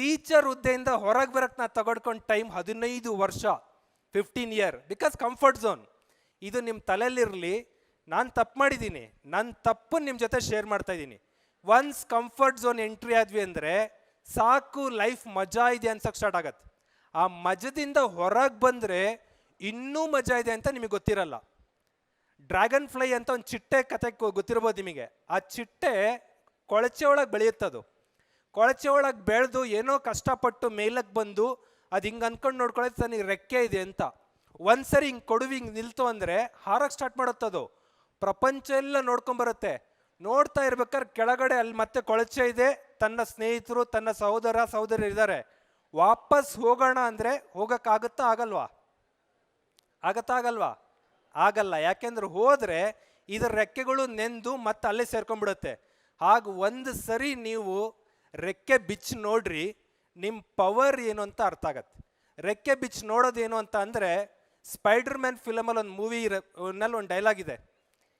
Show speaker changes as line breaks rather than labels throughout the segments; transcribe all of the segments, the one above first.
Teacher ಹುದ್ದೆಯಿಂದ ಹೊರಗೆ ಬರಕ್ಕೆ ನಾನು ತಗೊಡ್ಕೊಂಡು ಟೈಮ್ ಹದಿನೈದು ವರ್ಷ fifteen year because comfort zone ಇದು ನಿಮ್ಮ ತಲೆಯಲ್ಲಿರಲಿ, ನಾನು ತಪ್ಪು ಮಾಡಿದ್ದೀನಿ ನನ್ನ ತಪ್ಪು ನಿಮ್ಮ ಜೊತೆ ಶೇರ್ ಮಾಡ್ತಾ ಇದ್ದೀನಿ ಒನ್ಸ್ ಕಂಫರ್ಟ್ ಝೋನ್ ಎಂಟ್ರಿ ಆದ್ವಿ ಅಂದರೆ, ಸಾಕು ಲೈಫ್ ಮಜಾ ಇದೆ ಅನ್ಸಕ್ಕೆ ಸ್ಟಾರ್ಟ್ ಆಗತ್ತೆ. ಆ ಮಜದಿಂದ ಹೊರಗೆ ಬಂದರೆ ಇನ್ನೂ ಮಜಾ ಇದೆ ಅಂತ ನಿಮಗೆ ಗೊತ್ತಿರಲ್ಲ. ಡ್ರ್ಯಾಗನ್ ಫ್ಲೈ ಅಂತ ಒಂದು ಚಿಟ್ಟೆ ಕತೆ ಗೊತ್ತಿರ್ಬೋದು ನಿಮಗೆ. ಆ ಚಿಟ್ಟೆ ಕೊಳಚೆ ಒಳಗೆ ಬೆಳೆಯುತ್ತದು. ಕೊಳಚೆ ಒಳಗೆ ಬೆಳೆದು ಏನೋ ಕಷ್ಟಪಟ್ಟು ಮೇಲಕ್ಕೆ ಬಂದು ಅದು ಹಿಂಗೆ ಅಂದ್ಕೊಂಡು ನೋಡ್ಕೊಳ್ಳೋದು ನನಗೆ ರೆಕ್ಕೆ ಇದೆ ಅಂತ. ಒಂದ್ಸರಿ ಹಿಂಗೆ ಕೊಡುವಿ ಹಿಂಗೆ ನಿಲ್ತು ಅಂದರೆ ಹಾರಕ್ಕೆ ಸ್ಟಾರ್ಟ್ ಮಾಡುತ್ತದು. ಪ್ರಪಂಚ ಎಲ್ಲ ನೋಡ್ಕೊಂಬರುತ್ತೆ. ನೋಡ್ತಾ ಇರ್ಬೇಕಾದ್ರೆ ಕೆಳಗಡೆ ಅಲ್ಲಿ ಮತ್ತೆ ಕೊಳಚೆ ಇದೆ. ತನ್ನ ಸ್ನೇಹಿತರು, ತನ್ನ ಸಹೋದರ ಸಹೋದರಿ ಇದ್ದಾರೆ. ವಾಪಸ್ ಹೋಗೋಣ ಅಂದರೆ ಹೋಗೋಕ್ಕಾಗುತ್ತಾ ಆಗಲ್ವಾ? ಆಗತ್ತಾ ಆಗಲ್ವಾ? ಆಗಲ್ಲ. ಯಾಕೆಂದ್ರೆ ಹೋದ್ರೆ ಇದರ ರೆಕ್ಕೆಗಳು ನೆಂದು ಮತ್ತೆ ಅಲ್ಲೇ ಸೇರ್ಕೊಂಡ್ಬಿಡುತ್ತೆ. ಹಾಗ ಒಂದು ಸರಿ ನೀವು ರೆಕ್ಕೆ ಬಿಚ್ಚಿ ನೋಡ್ರಿ ನಿಮ್ಮ ಪವರ್ ಏನು ಅಂತ ಅರ್ಥ ಆಗತ್ತೆ. ರೆಕ್ಕೆ ಬಿಚ್ಚಿ ನೋಡೋದೇನು ಅಂತ ಅಂದರೆ ಸ್ಪೈಡರ್ ಮ್ಯಾನ್ ಫಿಲಮಲ್ಲಿ ಒಂದು ಮೂವಿ ನಲ್ಲಿ ಒಂದು ಡೈಲಾಗ್ ಇದೆ.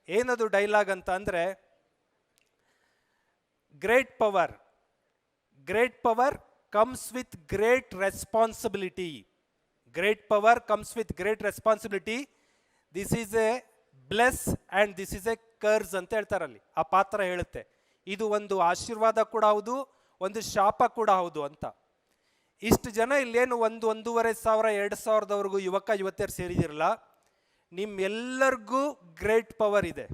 ಏನದು ಡೈಲಾಗ್ ಅಂತ ಅಂದರೆ great power great power comes with great responsibility great power comes with great responsibility this is a bless and this is a curse ಅಂತ ಹೇಳ್ತಾರಲ್ಲಿ. ಆ ಪಾತ್ರ ಹೇಳುತ್ತೆ. ಇದು ಒಂದು ಆಶೀರ್ವಾದ ಕೂಡ ಹೌದು ಒಂದು ಶಾಪ ಕೂಡ ಹೌದು ಅಂತ. ಇಷ್ಟು ಜನ ಇಲ್ಲೇನು ಒಂದು ಒಂದೂವರೆ ಸಾವಿರ, ಎರಡು ಸಾವಿರದವರೆಗೂ ಯುವಕ, ಯುವತಿಯರು ಸೇರಿದಿರಲ್ಲ. ನಿಮ್ಮೆಲ್ಲರಿಗೂ ಗ್ರೇಟ್ ಪವರ್ ಇದೆ.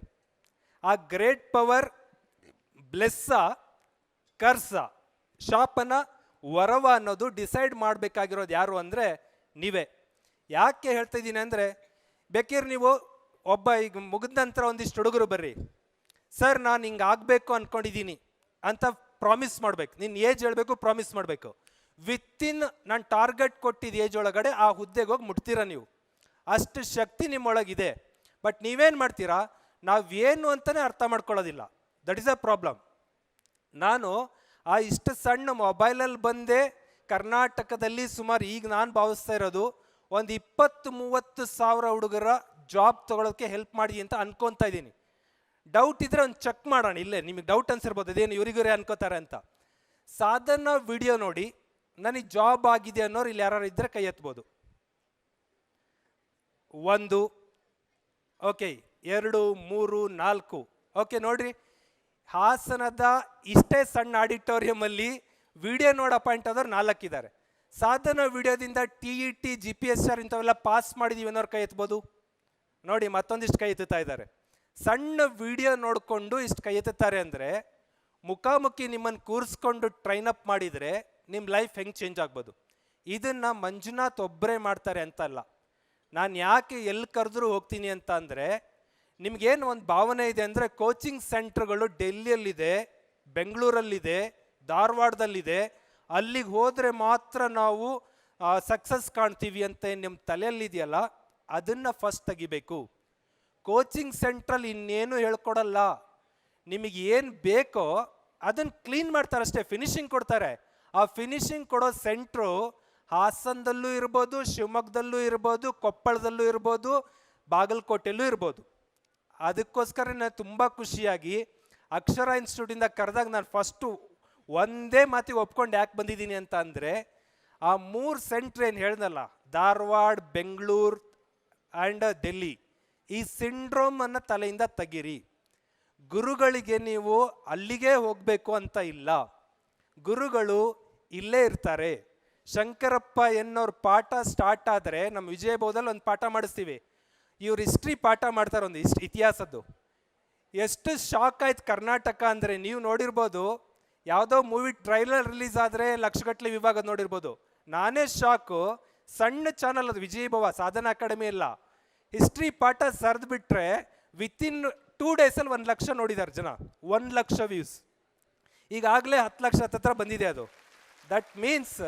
ಆ ಗ್ರೇಟ್ ಪವರ್ ಬ್ಲೆಸ್ಸ, ಕರ್ಸ, ಶಾಪನ ವರವ ಅನ್ನೋದು ಡಿಸೈಡ್ ಮಾಡಬೇಕಾಗಿರೋದು ಯಾರು ಅಂದರೆ ನೀವೇ. ಯಾಕೆ ಹೇಳ್ತಾ ಇದ್ದೀನಿ ಅಂದರೆ, ಬೇಕಿದ್ರೆ ನೀವು ಒಬ್ಬ ಈಗ ಮುಗಿದ ನಂತರ ಒಂದಿಷ್ಟು ಹುಡುಗರು ಬರ್ರಿ. ಸರ್, ನಾನು ಹಿಂಗೆ ಆಗಬೇಕು ಅಂದ್ಕೊಂಡಿದ್ದೀನಿ ಅಂತ ಪ್ರಾಮಿಸ್ ಮಾಡಬೇಕು. ನಿನ್ನ ಏಜ್ ಹೇಳಬೇಕು ಪ್ರಾಮಿಸ್ ಮಾಡಬೇಕು. ವಿತ್ತಿನ್ ನಾನು ಟಾರ್ಗೆಟ್ ಕೊಟ್ಟಿದ್ದ ಏಜ್ ಒಳಗಡೆ ಆ ಹುದ್ದೆಗೆ ಹೋಗಿ ಮುಟ್ತೀರಾ ನೀವು. ಅಷ್ಟು ಶಕ್ತಿ ನಿಮ್ಮೊಳಗಿದೆ. ಬಟ್ ನೀವೇನು ಮಾಡ್ತೀರಾ? ನಾವೇನು ಅಂತಲೇ ಅರ್ಥ ಮಾಡ್ಕೊಳ್ಳೋದಿಲ್ಲ. ದಟ್ ಇಸ್ ಅ ಪ್ರಾಬ್ಲಮ್ ನಾನು ಆ ಇಷ್ಟು ಸಣ್ಣ ಮೊಬೈಲಲ್ಲಿ ಬಂದೆ. ಕರ್ನಾಟಕದಲ್ಲಿ ಸುಮಾರು ಈಗ ನಾನು ಭಾವಿಸ್ತಾ ಇರೋದು ಒಂದು ಇಪ್ಪತ್ತು ಮೂವತ್ತು ಸಾವಿರ ಹುಡುಗರ ಜಾಬ್ ತೊಗೊಳೋಕ್ಕೆ ಹೆಲ್ಪ್ ಮಾಡಿ ಅಂತ ಅನ್ಕೊತಾ ಇದ್ದೀನಿ. ಡೌಟ್ ಇದ್ರೆ ಒಂದು ಚೆಕ್ ಮಾಡೋಣ, ಇಲ್ಲೇ, ನಿಮಗೆ ಡೌಟ್ ಅನ್ಸಿರ್ಬೋದು ಅದೇನು ಇವರಿಗೂ ಅನ್ಕೋತಾರೆ ಅಂತ. ಸಾಧನ ವಿಡಿಯೋ ನೋಡಿ, ನನಗೆ ಜಾಬ್ ಆಗಿದೆ ಅನ್ನೋರು ಇಲ್ಲಿ ಯಾರು ಇದ್ದರೆ ಕೈ ಎತ್ಬೋದು. ಒಂದು ಓಕೆ ಎರಡು, ಮೂರು, ನಾಲ್ಕು. ಓಕೆ ನೋಡ್ರಿ. ಹಾಸನದ ಇಷ್ಟೇ ಸಣ್ಣ ಆಡಿಟೋರಿಯಂ ಅಲ್ಲಿ ವಿಡಿಯೋ ನೋಡ ಪಾಯಿಂಟ್ ಆದವ್ರು ನಾಲ್ಕಿದ್ದಾರೆ. ಸಾಧನ ವಿಡಿಯೋದಿಂದ T E T G P S R ಇಂಥವೆಲ್ಲ ಪಾಸ್ ಮಾಡಿದೀವಿ ಅನ್ನೋರು ಕೈ ಎತ್ಬೋದು. ನೋಡಿ, ಮತ್ತೊಂದಿಷ್ಟು ಕೈ ಎತ್ತುತ್ತಾ ಇದ್ದಾರೆ. ಸಣ್ಣ ವಿಡಿಯೋ ನೋಡಿಕೊಂಡು ಇಷ್ಟು ಕೈ ಎತ್ತುತ್ತಾರೆ ಅಂದರೆ ಮುಖಾಮುಖಿ ನಿಮ್ಮನ್ನು ಕೂರಿಸ್ಕೊಂಡು ಟ್ರೈನ್ ಅಪ್ ಮಾಡಿದರೆ ನಿಮ್ಮ ಲೈಫ್ ಹೆಂಗೆ ಚೇಂಜ್ ಆಗ್ಬೋದು. ಇದನ್ನು ಮಂಜುನಾಥ್ ಒಬ್ಬರೇ ಮಾಡ್ತಾರೆ ಅಂತಲ್ಲ. ನಾನು ಯಾಕೆ ಎಲ್ಲಿ ಕರೆದ್ರೂ ಹೋಗ್ತೀನಿ ಅಂತ ಅಂದರೆ ನಿಮಗೇನು ಒಂದು ಭಾವನೆ ಇದೆ ಅಂದರೆ ಕೋಚಿಂಗ್ ಸೆಂಟ್ರ್ಗಳು ಡೆಲ್ಲಿಯಲ್ಲಿದೆ, ಬೆಂಗಳೂರಲ್ಲಿದೆ, ಧಾರವಾಡದಲ್ಲಿದೆ. ಅಲ್ಲಿಗೆ ಹೋದರೆ ಮಾತ್ರ ನಾವು ಸಕ್ಸಸ್ ಕಾಣ್ತೀವಿ ಅಂತ ನಿಮ್ಮ ತಲೆಯಲ್ಲಿದೆಯಲ್ಲ, ಅದನ್ನು ಫಸ್ಟ್ ತೆಗಿಬೇಕು. ಕೋಚಿಂಗ್ ಸೆಂಟ್ರಲ್ಲಿ ಇನ್ನೇನು ಹೇಳ್ಕೊಡಲ್ಲ. ನಿಮಗೆ ಏನು ಬೇಕೋ ಅದನ್ನು ಕ್ಲೀನ್ ಮಾಡ್ತಾರೆ ಅಷ್ಟೇ ಫಿನಿಶಿಂಗ್ ಕೊಡ್ತಾರೆ. ಆ ಫಿನಿಶಿಂಗ್ ಕೊಡೋ ಸೆಂಟ್ರು ಹಾಸನದಲ್ಲೂ ಇರ್ಬೋದು, ಶಿವಮೊಗ್ಗದಲ್ಲೂ ಇರ್ಬೋದು, ಕೊಪ್ಪಳದಲ್ಲೂ ಇರ್ಬೋದು ಬಾಗಲಕೋಟೆಯಲ್ಲೂ ಇರ್ಬೋದು. ಅದಕ್ಕೋಸ್ಕರ ನಾನು ತುಂಬ ಖುಷಿಯಾಗಿ ಅಕ್ಷರ ಇನ್ಸ್ಟಿಟ್ಯೂಟಿಂದ ಕರೆದಾಗ ನಾನು ಫಸ್ಟು ಒಂದೇ ಮಾತಿಗೆ ಒಪ್ಕೊಂಡು ಯಾಕೆ ಬಂದಿದ್ದೀನಿ ಅಂತ ಅಂದರೆ, ಆ ಮೂರು ಸೆಂಟ್ರ್ ಏನು ಹೇಳ್ದಲ್ಲ, ಧಾರವಾಡ, ಬೆಂಗಳೂರು ಆ್ಯಂಡ್ ಡೆಲ್ಲಿ ಈ ಸಿಂಡ್ರೋಮ್ ಅನ್ನ ತಲೆಯಿಂದ ತೆಗಿರಿ. ಗುರುಗಳಿಗೆ ನೀವು ಅಲ್ಲಿಗೆ ಹೋಗಬೇಕು ಅಂತ ಇಲ್ಲ. ಗುರುಗಳು ಇಲ್ಲೇ ಇರ್ತಾರೆ. ಶಂಕರಪ್ಪ ಎನ್ನೋರ್ ಪಾಠ ಸ್ಟಾರ್ಟ್ ಆದರೆ ನಮ್ಮ ವಿಜಯಭವದಲ್ಲಿ ಒಂದು ಪಾಠ ಮಾಡಿಸ್ತೀವಿ. ಇವ್ರು ಹಿಸ್ಟ್ರಿ ಪಾಠ ಮಾಡ್ತಾರೆ ಒಂದು ಇಷ್ಟು ಇತಿಹಾಸದ್ದು. ಎಷ್ಟು ಶಾಕ್ ಆಯ್ತು ಕರ್ನಾಟಕ ಅಂದರೆ ನೀವು ನೋಡಿರ್ಬೋದು, ಯಾವುದೋ ಮೂವಿ ಟ್ರೈಲರ್ ರಿಲೀಸ್ ಆದರೆ ಲಕ್ಷಗಟ್ಟಲೆ ವಿಭಾಗ ನೋಡಿರ್ಬೋದು. ನಾನೇ ಶಾಕು ಸಣ್ಣ ಚಾನಲ್ ಅದು ವಿಜಯಭವ, ಸಾಧನ ಅಕಾಡೆಮಿ ಇಲ್ಲ ಹಿಸ್ಟ್ರಿ ಪಾಠ ಸರಿದು ಬಿಟ್ರೆ ವಿತಿನ್ ಟೂ ಡೇಸಲ್ಲಿ ಒಂದು ಲಕ್ಷ ನೋಡಿದ್ದಾರೆ ಜನ. ಒಂದು ಲಕ್ಷ ವ್ಯೂಸ್ ಈಗಾಗಲೇ ಹತ್ತು ಲಕ್ಷ ಹತ್ತತ್ರ ಬಂದಿದೆ ಅದು. ದಟ್ ಮೀನ್ಸ್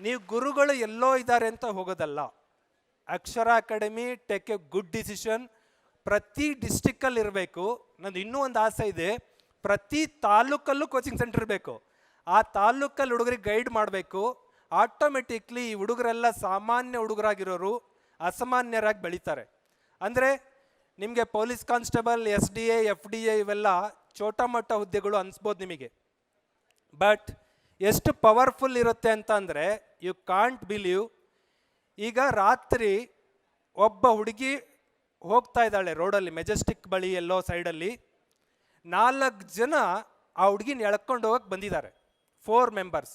ನೀವು ಗುರುಗಳು ಎಲ್ಲೋ ಇದ್ದಾರೆ ಅಂತ ಹೋಗೋದಲ್ಲ. Akshara academy take a good decision ಪ್ರತಿ ಡಿಸ್ಟಿಕ್ಕಲ್ಲಿ ಇರಬೇಕು. ನಂದು ಇನ್ನೂ ಒಂದು ಆಸೆ ಇದೆ. ಪ್ರತಿ ತಾಲೂಕಲ್ಲೂ ಕೋಚಿಂಗ್ ಸೆಂಟರ್ ಇರಬೇಕು. ಆ ತಾಲೂಕಲ್ಲಿ ಹುಡುಗರಿಗೆ ಗೈಡ್ ಮಾಡಬೇಕು. ಆಟೋಮೆಟಿಕ್ಲಿ ಈ ಹುಡುಗರೆಲ್ಲ ಸಾಮಾನ್ಯ ಹುಡುಗರಾಗಿರೋರು ಅಸಾಮಾನ್ಯರಾಗಿ ಬೆಳೀತಾರೆ. ಅಂದರೆ ನಿಮಗೆ police constable, S D A, F D A ಇವೆಲ್ಲ ಚೋಟ ಮಟ್ಟ ಹುದ್ದೆಗಳು ಅನಿಸ್ಬೋದು ನಿಮಗೆ. ಬಟ್ ಎಷ್ಟು ಪವರ್ಫುಲ್ ಇರುತ್ತೆ ಅಂತ ಅಂದರೆ ಯು ಕಾಂಟ್ ಬಿಲೀವ್. ಈಗ ರಾತ್ರಿ ಒಬ್ಬ ಹುಡುಗಿ ಹೋಗ್ತಾ ಇದ್ದಾಳೆ ರೋಡಲ್ಲಿ, ಮೆಜೆಸ್ಟಿಕ್ ಬಳಿ ಎಲ್ಲೋ ಸೈಡಲ್ಲಿ. ನಾಲ್ಕು ಜನ ಆ ಹುಡುಗಿನ ಎಳ್ಕೊಂಡು ಹೋಗಕ್ಕೆ ಬಂದಿದ್ದಾರೆ. ಫೋರ್ ಮೆಂಬರ್ಸ್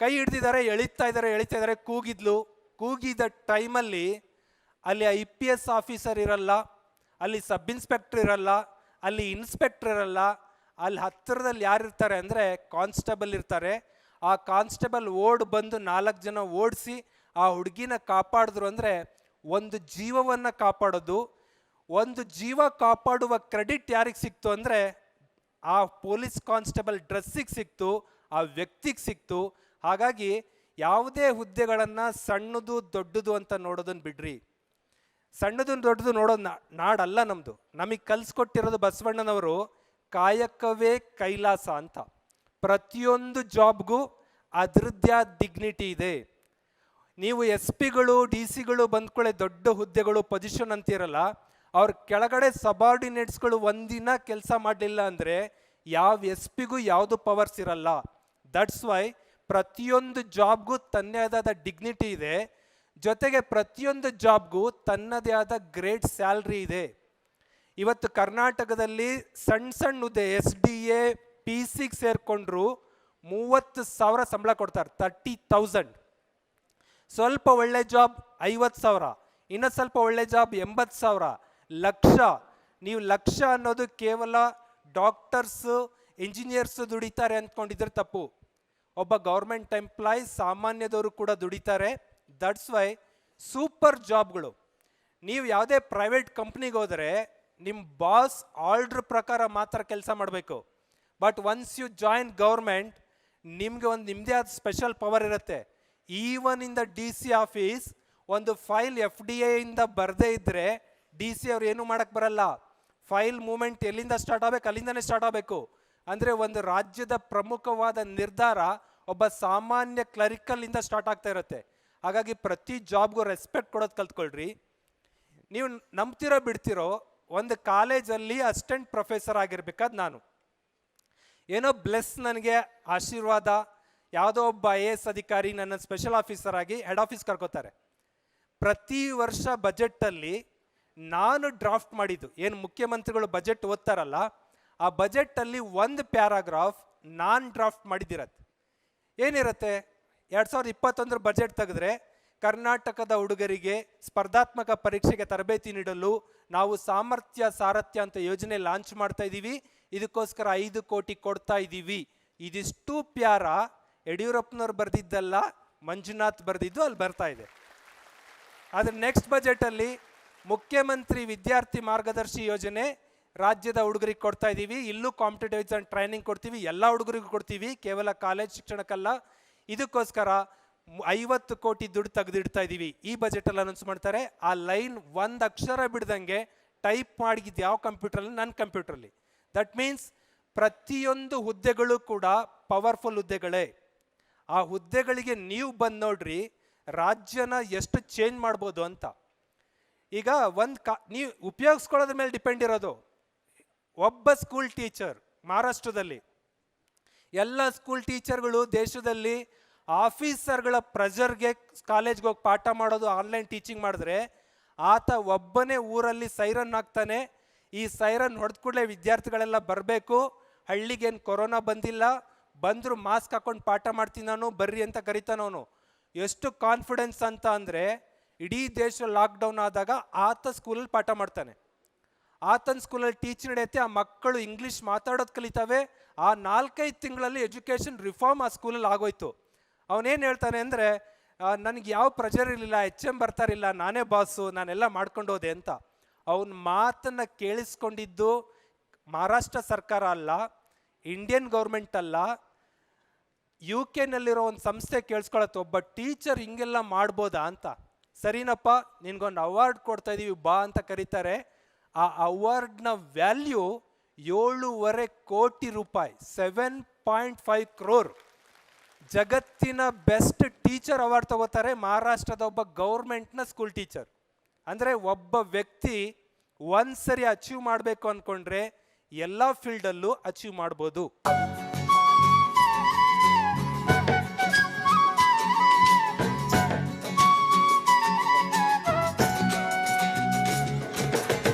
ಕೈ ಹಿಡ್ದಿದ್ದಾರೆ, ಎಳಿತಾ ಇದ್ದಾರೆ ಎಳಿತಾ ಇದ್ದಾರೆ, ಕೂಗಿದ್ಲು. ಕೂಗಿದ ಟೈಮಲ್ಲಿ ಅಲ್ಲಿ ಐ ಪಿ ಎಸ್ ಆಫೀಸರ್ ಇರಲ್ಲ, ಅಲ್ಲಿ ಸಬ್ ಇನ್ಸ್ಪೆಕ್ಟರ್ ಇರಲ್ಲ, ಅಲ್ಲಿ ಇನ್ಸ್ಪೆಕ್ಟರ್ ಇರಲ್ಲ, ಅಲ್ಲಿ ಹತ್ತಿರದಲ್ಲಿ ಯಾರಿರ್ತಾರೆ ಅಂದರೆ ಕಾನ್ಸ್ಟೇಬಲ್ ಇರ್ತಾರೆ. ಆ ಕಾನ್ಸ್ಟೇಬಲ್ ಓಡ್ ಬಂದು ನಾಲ್ಕು ಜನ ಓಡಿಸಿ ಆ ಹುಡುಗಿನ ಕಾಪಾಡಿದ್ರು ಅಂದರೆ ಒಂದು ಜೀವವನ್ನು ಕಾಪಾಡೋದು. ಒಂದು ಜೀವ ಕಾಪಾಡುವ ಕ್ರೆಡಿಟ್ ಯಾರಿಗೆ ಸಿಕ್ತು ಅಂದರೆ ಆ ಪೊಲೀಸ್ ಕಾನ್ಸ್ಟೇಬಲ್ ಡ್ರೆಸ್ಸಿಗೆ ಸಿಕ್ತು, ಆ ವ್ಯಕ್ತಿಗೆ ಸಿಕ್ತು. ಹಾಗಾಗಿ ಯಾವುದೇ ಹುದ್ದೆಗಳನ್ನು ಸಣ್ಣದು ದೊಡ್ಡದು ಅಂತ ನೋಡೋದನ್ನು ಬಿಡ್ರಿ. ಸಣ್ಣದು ದೊಡ್ಡದು ನೋಡೋದು ನಾಡಲ್ಲ ನಮ್ಮದು ನಮಗೆ ಕಲಿಸ್ಕೊಟ್ಟಿರೋದು ಬಸವಣ್ಣನವರು ಕಾಯಕವೇ ಕೈಲಾಸ ಅಂತ. ಪ್ರತಿಯೊಂದು ಜಾಬ್ಗೂ ಅದೃದ್ಯ ಡಿಗ್ನಿಟಿ ಇದೆ. ನೀವು ಎಸ್ ಪಿಗಳು, ಡಿ ಸಿಗಳು ಬಂದ್ಕೊಳ್ಳೆ ದೊಡ್ಡ ಹುದ್ದೆಗಳು ಪೊಸಿಷನ್ ಅಂತಿರಲ್ಲ, ಅವ್ರ ಕೆಳಗಡೆ ಸಬಾರ್ಡಿನೇಟ್ಸ್ಗಳು ಒಂದಿನ ಕೆಲಸ ಮಾಡಲಿಲ್ಲ ಅಂದರೆ, ಯಾವ ಎಸ್ ಪಿಗೂ ಯಾವುದು ಪವರ್ಸ್ ಇರಲ್ಲ. ದಟ್ಸ್ ವೈ ಪ್ರತಿಯೊಂದು ಜಾಬ್ಗೂ ತನ್ನದೇ ಆದ ಡಿಗ್ನಿಟಿ ಇದೆ. ಜೊತೆಗೆ ಪ್ರತಿಯೊಂದು ಜಾಬ್ಗೂ ತನ್ನದೇ ಆದ ಗ್ರೇಟ್ ಸ್ಯಾಲ್ರಿ ಇದೆ. ಇವತ್ತು ಕರ್ನಾಟಕದಲ್ಲಿ ಸಣ್ಣ ಸಣ್ಣ ಹುದ್ದೆ ಎಸ್ ಡಿ ಎ ಪಿ ಸಿಗೆ ಸೇರಿಕೊಂಡ್ರು ಮೂವತ್ತು ಸಾವಿರ ಸಂಬಳ ಕೊಡ್ತಾರೆ ತರ್ಟಿ ತೌಸಂಡ್ ಸ್ವಲ್ಪ ಒಳ್ಳೆ ಜಾಬ್ ಐವತ್ತು ಸಾವಿರ ಇನ್ನೂ ಸ್ವಲ್ಪ ಒಳ್ಳೆ ಜಾಬ್ ಎಂಬತ್ತು ಸಾವಿರ, ಲಕ್ಷ. ನೀವು ಲಕ್ಷ ಅನ್ನೋದು ಕೇವಲ ಡಾಕ್ಟರ್ಸು ಇಂಜಿನಿಯರ್ಸು ದುಡಿತಾರೆ ಅಂದ್ಕೊಂಡಿದ್ರೆ ತಪ್ಪು. ಒಬ್ಬ ಗೌರ್ಮೆಂಟ್ ಎಂಪ್ಲಾಯ್ ಸಾಮಾನ್ಯದವರು ಕೂಡ ದುಡಿತಾರೆ. ದಟ್ಸ್ ವೈ ಸೂಪರ್ ಜಾಬ್ಗಳು ನೀವು ಯಾವುದೇ ಪ್ರೈವೇಟ್ ಕಂಪ್ನಿಗೆ ಹೋದರೆ ನಿಮ್ಮ ಬಾಸ್ ಆರ್ಡ್ರ್ ಪ್ರಕಾರ ಮಾತ್ರ ಕೆಲಸ ಮಾಡಬೇಕು. But once you join government ನಿಮಗೆ ಒಂದು ನಿಮ್ಮದೇ ಆದ ಸ್ಪೆಷಲ್ ಪವರ್ ಇರುತ್ತೆ. Even in the D C office ಒಂದು ಫೈಲ್ ಎಫ್ ಡಿ ಎಯಿಂದ ಬರದೇ ಇದ್ದರೆ ಡಿ ಸಿ ಅವ್ರು ಏನು ಮಾಡೋಕ್ಕೆ ಬರಲ್ಲ. ಫೈಲ್ ಮೂಮೆಂಟ್ ಎಲ್ಲಿಂದ ಸ್ಟಾರ್ಟ್ ಆಗಬೇಕು, ಅಲ್ಲಿಂದನೇ ಸ್ಟಾರ್ಟ್ ಆಗಬೇಕು. ಅಂದರೆ ಒಂದು ರಾಜ್ಯದ ಪ್ರಮುಖವಾದ ನಿರ್ಧಾರ ಒಬ್ಬ ಸಾಮಾನ್ಯ ಕ್ಲರಿಕಲ್ಲಿಂದ ಸ್ಟಾರ್ಟ್ ಆಗ್ತಾ ಇರುತ್ತೆ. ಹಾಗಾಗಿ ಪ್ರತಿ ಜಾಬ್ಗೂ ರೆಸ್ಪೆಕ್ಟ್ ಕೊಡೋದು ಕಲ್ತ್ಕೊಳ್ರಿ. ನೀವು ನಂಬ್ತಿರೋ ಬಿಡ್ತಿರೋ ಒಂದು ಕಾಲೇಜಲ್ಲಿ ಅಸಿಸ್ಟೆಂಟ್ ಪ್ರೊಫೆಸರ್ ಆಗಿರ್ಬೇಕಾದ್ ನಾನು. ಏನೋ ಬ್ಲೆಸ್ ನನಗೆ ಆಶೀರ್ವಾದ, ಯಾವುದೋ ಒಬ್ಬ ಐ ಎ ಎಸ್ ಅಧಿಕಾರಿ ನನ್ನ ಸ್ಪೆಷಲ್ ಆಫೀಸರ್ ಆಗಿ ಹೆಡ್ ಆಫೀಸ್ ಕರ್ಕೋತಾರೆ. ಪ್ರತಿ ವರ್ಷ ಬಜೆಟಲ್ಲಿ ನಾನು ಡ್ರಾಫ್ಟ್ ಮಾಡಿದ್ದು, ಏನು ಮುಖ್ಯಮಂತ್ರಿಗಳು ಬಜೆಟ್ ಓದ್ತಾರಲ್ಲ ಆ ಬಜೆಟಲ್ಲಿ ಒಂದು ಪ್ಯಾರಾಗ್ರಾಫ್ ನಾನ್ ಡ್ರಾಫ್ಟ್ ಮಾಡಿದ್ದಿರತ್ತೆ ಏನಿರುತ್ತೆ? ಎರಡು ಸಾವಿರದ ಇಪ್ಪತ್ತೊಂದರ ಬಜೆಟ್ ತೆಗೆದ್ರೆ ಕರ್ನಾಟಕದ ಹುಡುಗರಿಗೆ ಸ್ಪರ್ಧಾತ್ಮಕ ಪರೀಕ್ಷೆಗೆ ತರಬೇತಿ ನೀಡಲು ನಾವು ಸಾಮರ್ಥ್ಯ, ಸಾರಥ್ಯ ಅಂತ ಯೋಜನೆ ಲಾಂಚ್ ಮಾಡ್ತಾ ಇದ್ದೀವಿ ಇದಕ್ಕೋಸ್ಕರ ಐದು ಕೋಟಿ ಕೊಡ್ತಾ ಇದ್ದೀವಿ ಇದಿಷ್ಟು ಪ್ಯಾರ ಯಡಿಯೂರಪ್ಪನವ್ರು ಬರೆದಿದ್ದಲ್ಲ, ಮಂಜುನಾಥ್ ಬರೆದಿದ್ದು ಅಲ್ಲಿ ಬರ್ತಾ ಇದೆ. ಆದರೆ ನೆಕ್ಸ್ಟ್ ಬಜೆಟಲ್ಲಿ ಮುಖ್ಯಮಂತ್ರಿ ವಿದ್ಯಾರ್ಥಿ ಮಾರ್ಗದರ್ಶಿ ಯೋಜನೆ ರಾಜ್ಯದ ಹುಡುಗರಿಗೆ ಕೊಡ್ತಾ ಇದ್ದೀವಿ. ಇಲ್ಲೂ ಕಾಂಪಿಟೇಟಿವ್ ಟ್ರೈನಿಂಗ್ ಕೊಡ್ತೀವಿ. ಎಲ್ಲ ಹುಡುಗರಿಗೂ ಕೊಡ್ತೀವಿ. ಕೇವಲ ಕಾಲೇಜ್ ಶಿಕ್ಷಣಕ್ಕಲ್ಲ. ಇದಕ್ಕೋಸ್ಕರ ಐವತ್ತು ಕೋಟಿ ದುಡ್ಡು ತೆಗೆದಿಡ್ತಾ ಇದ್ದೀವಿ. ಈ ಬಜೆಟಲ್ಲಿ ಅನೌನ್ಸ್ ಮಾಡ್ತಾರೆ. ಆ ಲೈನ್ ಒಂದು ಅಕ್ಷರ ಬಿಡ್ದಂಗೆ ಟೈಪ್ ಮಾಡಿದ್ದು ಯಾವ ಕಂಪ್ಯೂಟ್ರಲ್ಲಿ ನನ್ನ ಕಂಪ್ಯೂಟ್ರಲ್ಲಿ ದಟ್ ಮೀನ್ಸ್ ಪ್ರತಿಯೊಂದು ಹುದ್ದೆಗಳು ಕೂಡ ಪವರ್ಫುಲ್ ಹುದ್ದೆಗಳೇ. ಆ ಹುದ್ದೆಗಳಿಗೆ ನೀವು ಬಂದು ನೋಡ್ರಿ, ರಾಜ್ಯನ ಎಷ್ಟು ಚೇಂಜ್ ಮಾಡ್ಬೋದು ಅಂತ. ಈಗ ಒಂದು ಕಾ ನೀವು ಉಪಯೋಗಿಸ್ಕೊಳ್ಳೋದ್ರ ಮೇಲೆ ಡಿಪೆಂಡ್ ಇರೋದು. ಒಬ್ಬ ಸ್ಕೂಲ್ ಟೀಚರ್ ಮಹಾರಾಷ್ಟ್ರದಲ್ಲಿ. ಎಲ್ಲ ಸ್ಕೂಲ್ ಟೀಚರ್ಗಳು ದೇಶದಲ್ಲಿ ಆಫೀಸರ್ಗಳ ಪ್ರೆಷರ್ಗೆ ಕಾಲೇಜ್ಗೆ ಹೋಗಿ ಪಾಠ ಮಾಡೋದು ಆನ್ಲೈನ್ ಟೀಚಿಂಗ್ ಮಾಡಿದ್ರೆ ಆತ ಒಬ್ಬನೇ ಊರಲ್ಲಿ ಸೈರನ್ ಹಾಕ್ತಾನೆ. ಈ ಸೈರನ್ ಹೊಡೆದ ಕೂಡಲೇ ವಿದ್ಯಾರ್ಥಿಗಳೆಲ್ಲ ಬರಬೇಕು. ಹಳ್ಳಿಗೇನು ಕೊರೋನಾ ಬಂದಿಲ್ಲ, ಬಂದರೂ ಮಾಸ್ಕ್ ಹಾಕೊಂಡು ಪಾಠ ಮಾಡ್ತೀನಿ ನಾನು, ಬರ್ರಿ ಅಂತ ಕರಿತಾನವನು ಎಷ್ಟು ಕಾನ್ಫಿಡೆನ್ಸ್ ಅಂತ ಅಂದರೆ ಇಡೀ ದೇಶ ಲಾಕ್ಡೌನ್ ಆದಾಗ ಆತ ಸ್ಕೂಲಲ್ಲಿ ಪಾಠ ಮಾಡ್ತಾನೆ. ಆತನ ಸ್ಕೂಲಲ್ಲಿ ಟೀಚ್ ನಡೆಯುತ್ತೆ, ಆ ಮಕ್ಕಳು ಇಂಗ್ಲೀಷ್ ಮಾತಾಡೋದು ಕಲಿತಾವೆ. ಆ ನಾಲ್ಕೈದು ತಿಂಗಳಲ್ಲಿ ಎಜುಕೇಷನ್ ರಿಫಾರ್ಮ್ ಆ ಸ್ಕೂಲಲ್ಲಿ ಆಗೋಯ್ತು. ಅವನೇನು ಹೇಳ್ತಾನೆ ಅಂದರೆ ನನಗೆ ಯಾವ ಪ್ರೆಷರ್ ಇರಲಿಲ್ಲ ಎಚ್ ಎಂ ಬರ್ತಾರಿಲ್ಲ, ನಾನೇ ಬಾಸು ನಾನೆಲ್ಲ ಮಾಡ್ಕೊಂಡು ಹೋದೆ ಅಂತ. ಅವನ ಮಾತನ್ನು ಕೇಳಿಸ್ಕೊಂಡಿದ್ದು ಮಹಾರಾಷ್ಟ್ರ ಸರ್ಕಾರ ಅಲ್ಲ ಇಂಡಿಯನ್ ಗೌರ್ಮೆಂಟ್ ಅಲ್ಲ. ಯು ಕೆನಲ್ಲಿರೋ ಒಂದು ಸಂಸ್ಥೆ ಕೇಳಿಸ್ಕೊಳತ್ತೆ, ಒಬ್ಬ ಟೀಚರ್ ಹಿಂಗೆಲ್ಲ ಮಾಡ್ಬೋದಾ ಅಂತ. ಸರಿನಪ್ಪ, ನಿನ್ಗೊಂದು ಅವಾರ್ಡ್ ಕೊಡ್ತಾ ಇದ್ದೀವಿ ಬಾ ಅಂತ ಕರೀತಾರೆ. ಆ ಅವಾರ್ಡ್ನ ವ್ಯಾಲ್ಯೂ ಏಳೂವರೆ ಕೋಟಿ ರೂಪಾಯಿ ಸೆವೆನ್ ಪಾಯಿಂಟ್ ಫೈವ್ ಕ್ರೋರ್ ಜಗತ್ತಿನ ಬೆಸ್ಟ್ ಟೀಚರ್ ಅವಾರ್ಡ್ ತಗೋತಾರೆ, ಮಹಾರಾಷ್ಟ್ರದ ಒಬ್ಬ ಗೌರ್ಮೆಂಟ್ನ ಸ್ಕೂಲ್ ಟೀಚರ್ ಅಂದರೆ ಒಬ್ಬ ವ್ಯಕ್ತಿ ಒಂದ್ಸರಿ ಅಚೀವ್ ಮಾಡಬೇಕು ಅಂದ್ಕೊಂಡ್ರೆ ಎಲ್ಲ ಫೀಲ್ಡಲ್ಲೂ ಅಚೀವ್ ಮಾಡ್ಬೋದು.